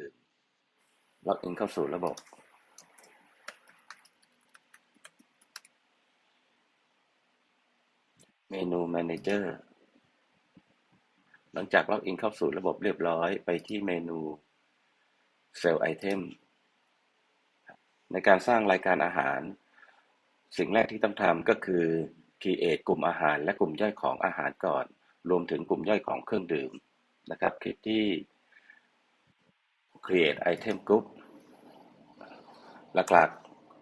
ดื่มล็อกอินเข้าสู่ระบบ เมนูแมเนเจอร์หลังจากล็อกอินเข้าสู่ระบบเรียบร้อยไปที่เมนูเซลล์ไอเทมในการสร้างรายการอาหาร สิ่งแรกที่ต้องทำก็คือ create กลุ่มอาหารและกลุ่มย่อยของอาหารก่อน รวมถึงกลุ่มย่อยของเครื่องดื่มนะครับ คลิกที่ create item group หลัก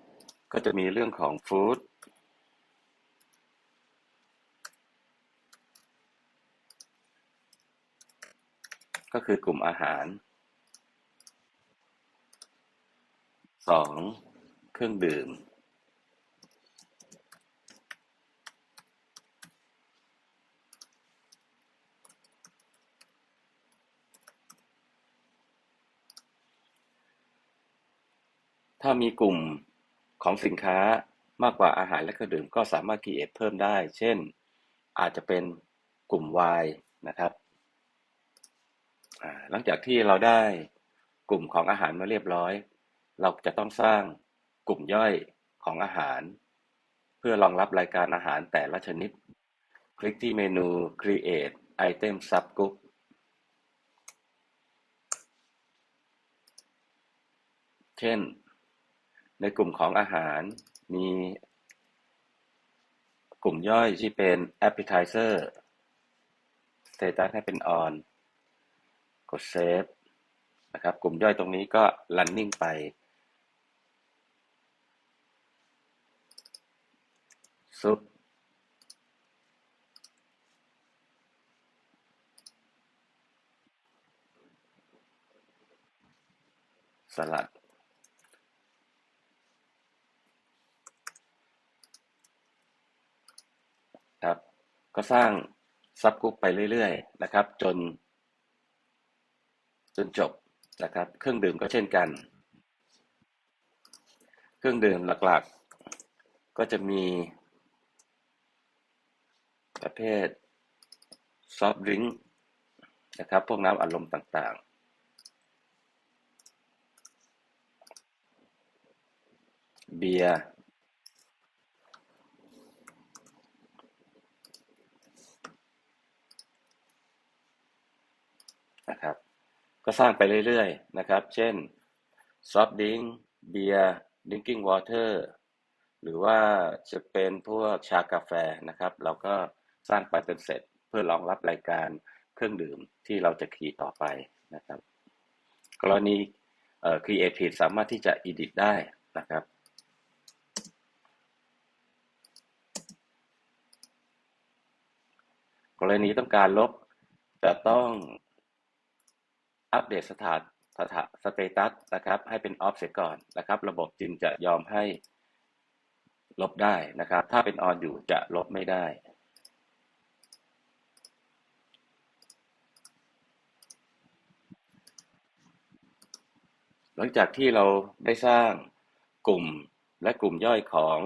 ๆก็จะมีเรื่องของ food ก็คือกลุ่มอาหาร 2. เครื่องดื่ม ถ้ามีกลุ่มของสินค้ามากกว่าอาหารและเครื่องดื่มก็สามารถ create เพิ่มได้ เช่น อาจจะเป็นกลุ่ม Y นะครับ หลังจากที่เราได้กลุ่มของอาหารมาเรียบร้อย เราจะต้องสร้างกลุ่มย่อยของอาหาร เพื่อรองรับรายการอาหารแต่ละชนิด คลิกที่เมนู create item subgroup เช่น ในกลุ่มของอาหารมีกลุ่มย่อยที่เป็น appetizer status ให้เป็น on กด save นะครับ กลุ่มย่อยตรงนี้ก็ running ไปซุปสลัด ครับ ก็สร้างซับกรุ๊ปไปเรื่อยๆนะครับ จน จนจบนะครับ เครื่องดื่มก็เช่นกัน เครื่องดื่มหลักๆ ก็จะมี ประเภทซอฟต์ดริงก์นะครับ พวกน้ำอารมณ์ต่างๆ เบียร์ นะครับ ก็สร้างไปเรื่อยๆนะครับ เช่นซอฟต์ดริงเบียร์ดิงกิ้งวอเตอร์หรือว่าจะเป็นพวกชากาแฟนะครับ เราก็สร้างไปเป็นเสร็จเพื่อรองรับรายการเครื่องดื่มที่เราจะคีต่อไปนะครับ กรณีเอ่อ Creative สามารถที่จะ edit ได้นะครับกรณีต้องการลบจะต้อง อัปเดตสถานสถาสเตตัสนะครับให้เป็นออฟเสียก่อนนะครับ ระบบจึงจะยอมให้ลบได้นะครับ ถ้าเป็นออนอยู่จะลบไม่ได้หลังจากที่เราได้สร้างกลุ่มและกลุ่มย่อยของ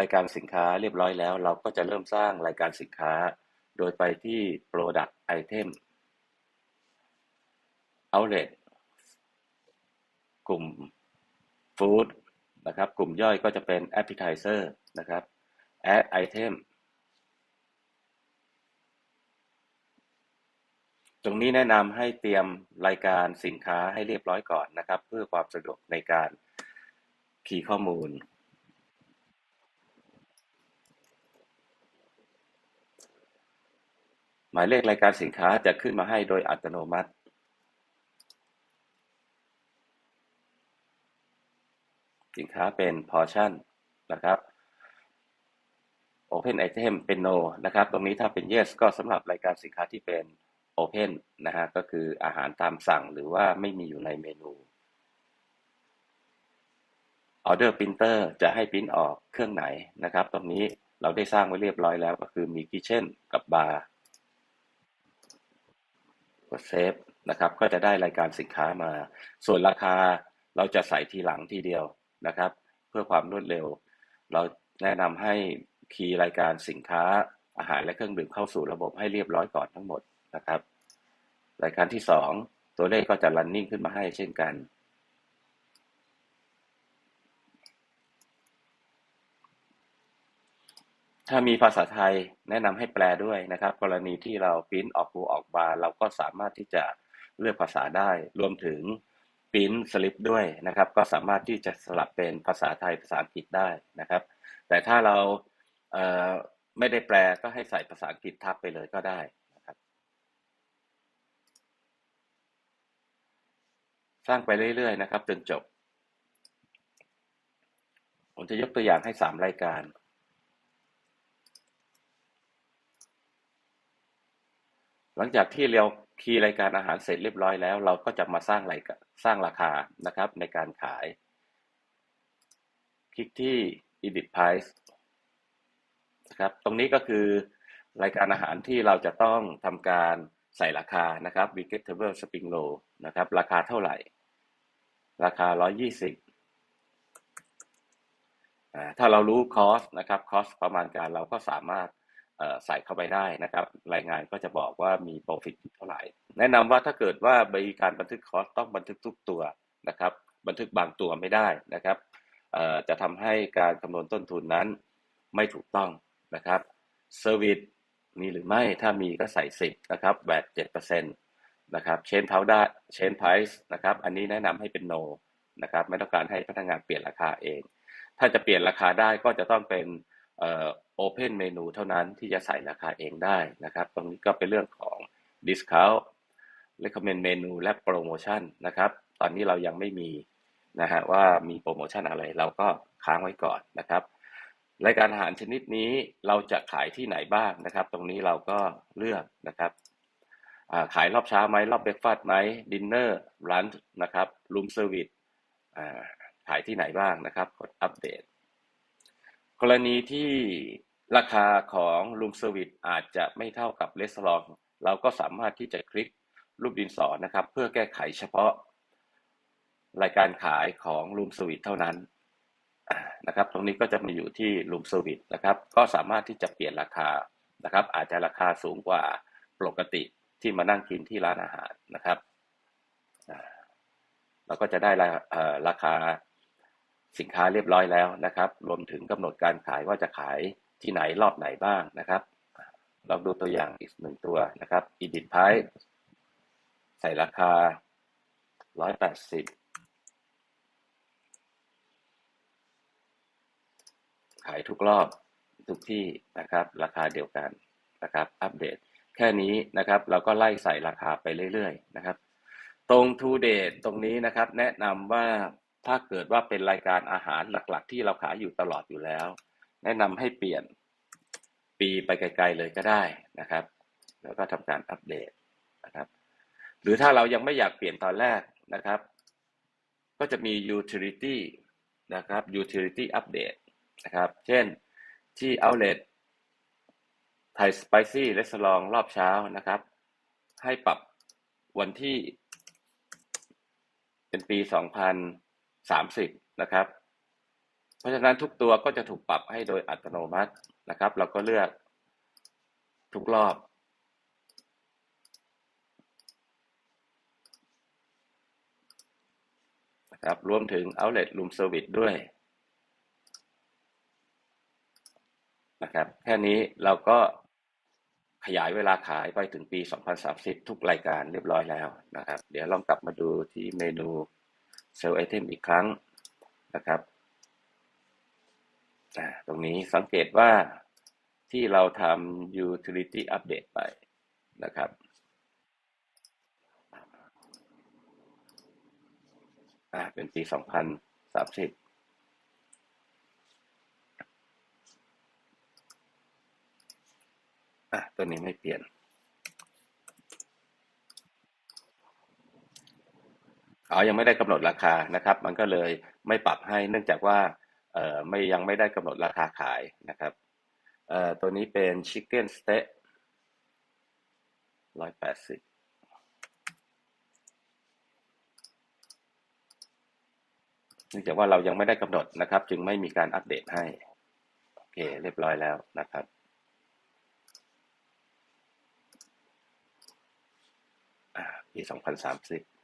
รายการสินค้าเรียบร้อยแล้ว เราก็จะเริ่มสร้างรายการสินค้า โดยไปที่ Product Item Outlet กลุ่ม Food นะครับ กลุ่มย่อยก็จะเป็น Appetizer นะครับ Add Item ตรงนี้แนะนำให้เตรียมรายการสินค้าให้เรียบร้อยก่อนนะครับ เพื่อความสะดวกในการคีย์ข้อมูล หมายเลขรายการสินค้าจะขึ้นมาให้โดยอัตโนมัติ สินค้าเป็น portion นะครับ open item เป็น no นะครับ ตรงนี้ถ้าเป็น yes ก็สำหรับรายการสินค้าที่เป็น open นะฮะ ก็คืออาหารตามสั่งหรือว่าไม่มีอยู่ในเมนู order printer จะให้พิมพ์ออกเครื่องไหนนะครับ ตรงนี้เราได้สร้างไว้เรียบร้อยแล้วก็คือมี kitchen กับ bar กดเซฟนะครับ ก็จะได้รายการสินค้ามา ส่วนราคาเราจะใส่ทีหลังทีเดียว นะครับ เพื่อความรวดเร็ว เราแนะนำให้คีย์รายการสินค้าอาหารและเครื่องดื่มเข้าสู่ระบบให้เรียบร้อยก่อนทั้งหมดนะครับ รายการที่ 2 ตัวตัวเลขก็จะ running ขึ้นมาให้เช่นกัน ถ้ามีภาษาไทยแนะนำให้แปลด้วยนะครับ กรณีที่เราปริ้นออกบูออกบาร์เราก็สามารถที่จะเลือกภาษาได้ รวมถึง ปริ้นสลิปด้วยนะครับ ก็สามารถที่จะสลับเป็นภาษาไทยภาษาอังกฤษได้นะครับ แต่ถ้าเราเไม่ได้แปลก็ให้ใส่ภาษาอังกฤษทับไปเลยก็ได้นะครับ สร้างไปเรื่อยๆนะครับ จนจบ ผมจะยกตัวอย่างให้สามรายการหลังจากที่เรา คีย์รายการอาหารเสร็จเรียบร้อยแล้ว เราก็จะมาสร้างรายการสร้างราคานะครับในการขาย คลิกที่ edit price นะครับ ตรงนี้ก็คือรายการอาหารที่เราจะต้องทำการใส่ราคานะครับ vegetable spring roll นะครับ ราคาเท่าไหร่ ราคา 120 ถ้าเรารู้ cost นะครับ cost ประมาณการเราก็สามารถ ใส่เข้าไปได้นะครับ รายงานก็จะบอกว่ามี profit เท่าไหร่ แนะนำว่าถ้าเกิดว่ามีการบันทึก cost ต้องบันทึกทุกตัวนะครับ บันทึกบางตัวไม่ได้นะครับจะทำให้การคำนวณต้นทุนนั้นไม่ถูกต้องนะครับ service มีหรือไม่ถ้ามีก็ใส่ 10นะครับแบต7%นะครับ change powder change price นะครับ อันนี้แนะนำให้เป็น no นะครับ ไม่ต้องการให้พนักงานเปลี่ยนราคาเอง ถ้าจะเปลี่ยนราคาได้ก็จะต้องเป็น เอ่อ open menu เท่านั้นที่จะใส่ราคาเองได้นะครับ ตรงนี้ก็เป็นเรื่องของ discount recommend menu และ promotion นะครับ ตอนนี้เรายังไม่มีนะฮะว่ามีโปรโมชั่นอะไรเราก็ค้างไว้ก่อนนะครับรายการอาหารชนิดนี้เราจะขายที่ไหนบ้างนะครับ ตรงนี้เราก็เลือกนะครับขายรอบเช้าไหมรอบเบรกฟาสต์ไหมดินเนอร์ร้านนะครับรูมเซอร์วิสขายที่ไหนบ้างนะครับกดอัปเดต กรณีที่ราคาของรูมเซอร์วิสอาจจะไม่เท่ากับเลสลองเราก็สามารถที่จะคลิกรูปดินสอนะครับ เพื่อแก้ไขเฉพาะ รายการขายของรูมเซอร์วิสเท่านั้นนะครับ ตรงนี้ก็จะมาอยู่ที่รูมเซอร์วิสนะครับ ก็สามารถที่จะเปลี่ยนราคานะครับ อาจจะราคาสูงกว่าปกติที่มานั่งกินที่ร้านอาหารนะครับเราก็จะได้ราคา สินค้าเรียบร้อยแล้วนะครับ รวมถึงกำหนดการขายว่าจะขายที่ไหนรอบไหนบ้างนะครับลองดูตัวอย่างอีกหนึ่งตัวนะครับ edit price ใส่ราคา 180 ขายทุกรอบทุกที่นะครับ ราคาเดียวกันนะครับ อัปเดต แค่นี้นะครับ เราก็ไล่ใส่ราคาไปเรื่อยๆนะครับ ตรง to date ตรงนี้นะครับ แนะนำว่า ถ้าเกิดว่าเป็นรายการอาหารหลักๆ ที่เราขายอยู่ตลอดอยู่แล้ว แนะนำให้เปลี่ยนปีไปไกลๆเลยก็ได้นะครับ แล้วก็ทำการอัปเดตนะครับ หรือถ้าเรายังไม่อยากเปลี่ยนตอนแรกนะครับ ก็จะมี utility นะครับ utility update นะครับ เช่นที่ outlet ไทยสไปซี่เรสลองรอบเช้านะครับ ให้ปรับวันที่เป็นปี 2 0 2030 นะครับ เพราะฉะนั้นทุกตัวก็จะถูกปรับให้โดยอัตโนมัตินะครับ เราก็เลือกทุกรอบ นะครับ รวมถึง outlet room service ด้วยนะครับ แค่นี้เราก็ขยายเวลาขายไปถึงปี 2030 ทุกรายการเรียบร้อยแล้วนะครับ เดี๋ยวลองกลับมาดูที่เมนู Sell Item อีกครั้งนะครับ ตรงนี้สังเกตว่าที่เราทำ Utility Update ไปนะครับเป็นปี 2030อะตัวนี้ไม่เปลี่ยน อ๋อยังไม่ได้กำหนดราคานะครับ มันก็เลยไม่ปรับให้เนื่องจากว่าเอ่อไม่ยังไม่ได้กำหนดราคาขายนะครับเอ่อตัวนี้เป็น Chicken Steak ร้อยแปดสิบเนื่องจากว่าเรายังไม่ได้กำหนดนะครับ จึงไม่มีการอัปเดตให้ โอเค เรียบร้อยแล้วนะครับ ปี 2030นะครับ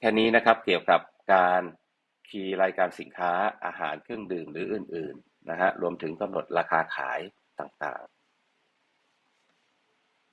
แค่นี้นะครับเกี่ยวกับการคีย์รายการสินค้าอาหารเครื่องดื่มหรืออื่นๆนะฮะรวมถึงกำหนดราคาขายต่างๆ